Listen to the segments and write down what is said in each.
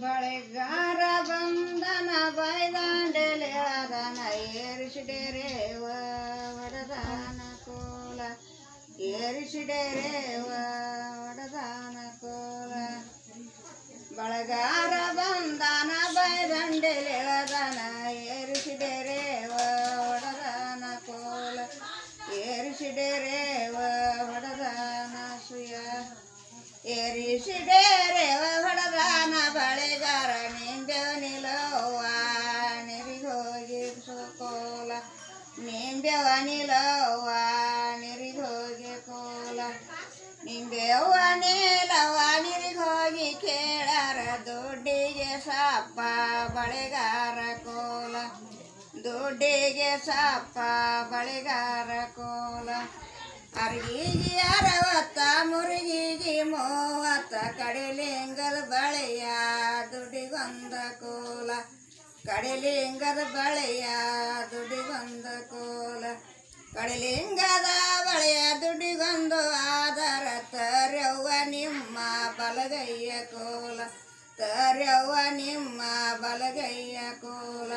ಬಳೆಗಾರ ಬಂದನ ಬೈದಾಂಡೆಲೆ ಅದನ ಏರಿಸಿಡೆರೇವ ಒಡದಾನ ಕೋಲ ಏರಿಸಿಡೆರೇವ ಒಡದಾನ ಕೋಲ ಬಳಗಾರ ಬಂದನ ಬೈದಂಡೆಲೆ ಅದನ ಏರಿಸಿಡೆರೇವ ಒಡದಾನ ಕೋಲ ಏರಿಸಿಡೆರೇವ ಒಡದಾನ ಸುಯ ಏರಿಸಿಡೇರೆವ ನಿಂಬೆವ ನಿಲವ್ವ ನಿರಿಗೋಗಿ ಕೋಲ ನಿಂಬೆವ್ವ ನೀಲವ್ವ ನಿರಿಗೋಗಿ ಕೇಳಾರ ದುಡ್ಡಿಗೆ ಸಾಪ ಬಳೆಗಾರ ಕೋಲ ದುಡ್ಡಿಗೆ ಸಾಪ ಬಳೆಗಾರ ಕೋಲ ಅರ್ಗಿಗಿ ಅರವತ್ತ ಮುರುಗಿಗಿ ಮೂವತ್ತ ಕಡಿಲಿಂಗದ ಬಳೆಯ ದುಡಿಗೊಂದ ಕೋಲ ಕಡಿಲಿಂಗದ ಬಳೆಯ ಬಂದ ಕೋಲ. ಕಡಲಿಂಗದ ಬಳೆಯ ದುಡಿಗೊಂದು ಆದರ ತರ್ಯವ್ವ ನಿಮ್ಮ ಬಲಗೈಯ ಕೋಲ. ತರ್ಯವ್ವ ನಿಮ್ಮ ಬಲಗೈಯ ಕೋಲ.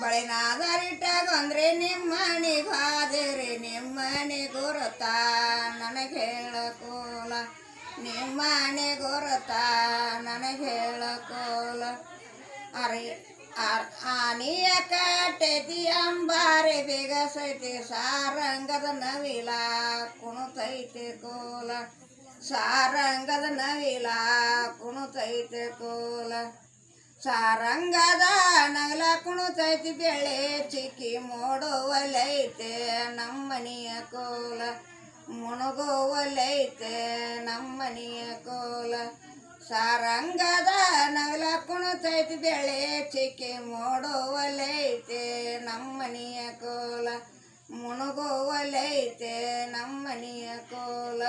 ಬಳಿನಾದರಿಟಗೊಂದ್ರೆ ನಿಮ್ಮಣಿ ಬಾದಿರಿ, ನಿಮ್ಮಣಿ ಗುರುತ ನನಗೆ ಕೋಲ. ನಿಮ್ಮಣಿ ಗುರುತ ನನಗೆ ಕೋಲ. ಅರಿ ಆನಿಯ ಕಟ್ಟೆತಿ ಅಂಬಾರಿ ಬಿಗಸೈತಿ ಸಾರಂಗದ ನವಿಲ ಕುಣುತೈತೆ ಕೋಲ. ಸಾರಂಗದ ನವಿಲ ಕುಣುತೈತೆ ಕೋಲ. ಸಾರಂಗದ ನಗಲ ಕುಣುತೈತಿ ಬೆಳೆ ಚಿಕ್ಕಿ ಮೋಡುವಲೈತೆ ನಮ್ಮನಿಯ ಕೋಲ. ಮುಣುಗುವಲೈತೆ ನಮ್ಮನಿಯ ಕೋಲ. ಸಾರಂಗದ ನಗಲ ಕುಣುತೈತಿ ಬೆಳೆ ಚಿಕ್ಕಿ ಮೋಡುವಲೈತೆ, ನಮ್ಮನಿಯ ಕೋಲ ಮುಣುಗುವಲೈತೆ, ನಮ್ಮನಿಯ ಕೋಲ.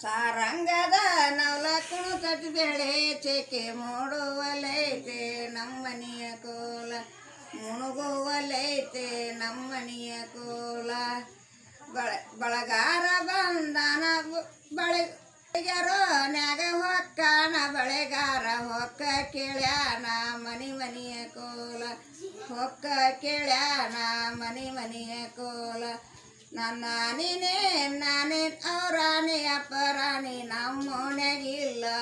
ಸಾರಂಗದ ನವಲ ಕುಣುತತಿ ಬೆಳೆ ಚೇಕೆ ಮೂಡುವಲೈತೆ, ನಮ್ಮನಿಯ ಕೋಲ ಮುಣುಗುವಲೈತೆ, ನಮ್ಮನಿಯ ಕೋಲ. ಬಳ, ಬಳಗಾರ ಬಂದನ ಬಳೆಗಾರೋ ನ್ಯಾಗ ಹೊಕ್ಕಾನ ಬಳೆಗಾರ, ಹೊಕ್ಕ ಕೇಳ್ಯಾನ ಮನಿ ಮನಿಯ ಕೋಲ. ಹೊಕ್ಕ ಕೇಳ್ಯಾನ ಮನಿ ಮನಿಯ ಕೋಲ. ನನ್ನ ನೀನೇ, ನಾನೇ ಅವರಾಣಿ ಅಪರಾಣಿ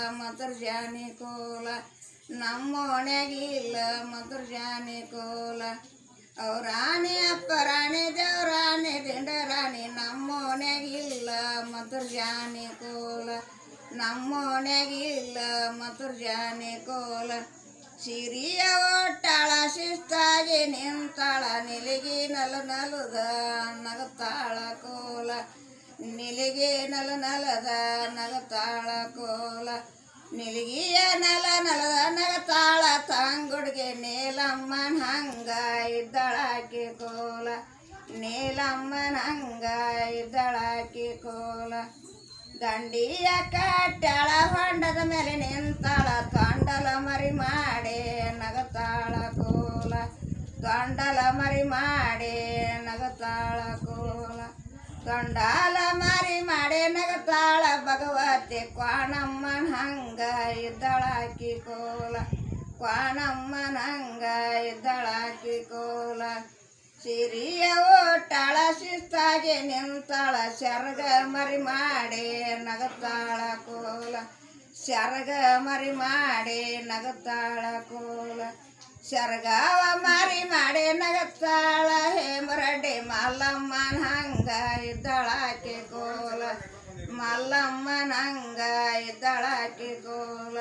ಮಧುರ್ ಜಾನಿ ಕೋಲ. ನಮ್ಮ ಓಣ್ಯಾಗಿಲ್ಲ ಮಧುರ್ ಜಾನಿ ಕೋಲ. ಅವರಾಣಿ ಅಪ್ಪರಾಣಿ ದೇವರಾಣಿ ನಮ್ಮೋನ್ಯಾಗಿಲ್ಲ ಮಧುರ್ ಜಾನಿ ಕೋಲ. ನಮ್ಮೋನ್ಯಾಗಿಲ್ಲ ಮಧುರ್ ಜಾನಿ ಕೋಲ. ಸಿರಿಯ ಒಟ್ಟಾಳ, ಶಿಸ್ತಾಗಿ ನಿಂತಾಳ, ನಿಲಿಗಿ ನಲ ನಲುದ ನಗತಾಳ ಕೋಲ. ನಿಲಿಗಿ ನಲ ನಲದ ನಗತಾಳ ಕೋಲ. ನಿಲಿಗಿಯ ನಲ ನಲದ ನಗತಾಳ ತಂಗುಡ್ಗೆ ನೀಲಮ್ಮನ ಹಂಗ ಇದ್ದಳಾಕಿ ಕೋಲ. ನೀಲಮ್ಮನ ಹಂಗ ಇದ್ದಳಾಕಿ ಕೋಲ. ದಂಡಿಯ ಕಟ್ಟಾಳ ಹೊಂಡದ ಮೇಲೆ ನಿಂತಾಳ. ತೊಂಡಲ ಮರಿ ಮಾಡಿ ನಗತಾಳ ಕೋಲ. ತೊಂಡಲ ಮರಿ ಮಾಡಿ ನಗತಾಳ ತೊಂಡಾಲ ಮಾರಿ ಮಾಡಿ ನಗತಾಳ ಭಗವತಿ ಕ್ವಾಣಮ್ಮನ ಹಂಗ ಇದ್ದಳಾಕಿ ಕೋಲ. ಕ್ವಾಣಮ್ಮನ ಹಂಗ ಇದ್ದಳಾಕಿ ಕೋಲ. ಸಿರಿಯ ಓಟಾಳ ಶಿಸ್ತಾಗಿ ನಿಂತಾಳ, ಶರ್ಗ ಮರಿ ಮಾಡಿ ನಗತಾಳ ಕೋಲ. ಶರ್ಗ ಮರಿ ಮಾಡಿ ನಗತಾಳ ಕೋಲ. ಶರ್ಗಾವ ಮಾರಿ ಮಾಡಿ ನಗತ್ತಾಳ ಹೇಮರಡ್ಡಿ ಮಲ್ಲಮ್ಮನ ಹಂಗ ಇದ್ದಳಾಕೆ ಕೋಲ ಮಲ್ಲಮ್ಮನ ಹಂಗ ಇದ್ದಳಾಕೆ ಕೋಲ